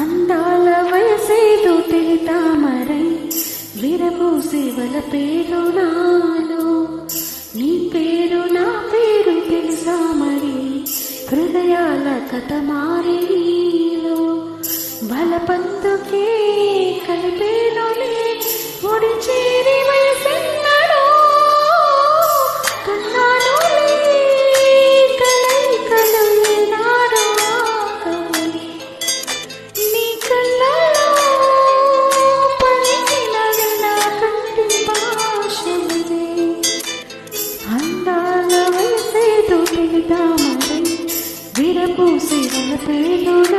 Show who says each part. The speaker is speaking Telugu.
Speaker 1: అందాల వయసేదో తెలితామరై విరబూసి వల పేరు నాలో. నీ పేరు నా పేరు తెలుసా మరి? హృదయాల కథ మారి నీలో బలపందుకే కలిపేలోనే ఒడి చేరి Thank.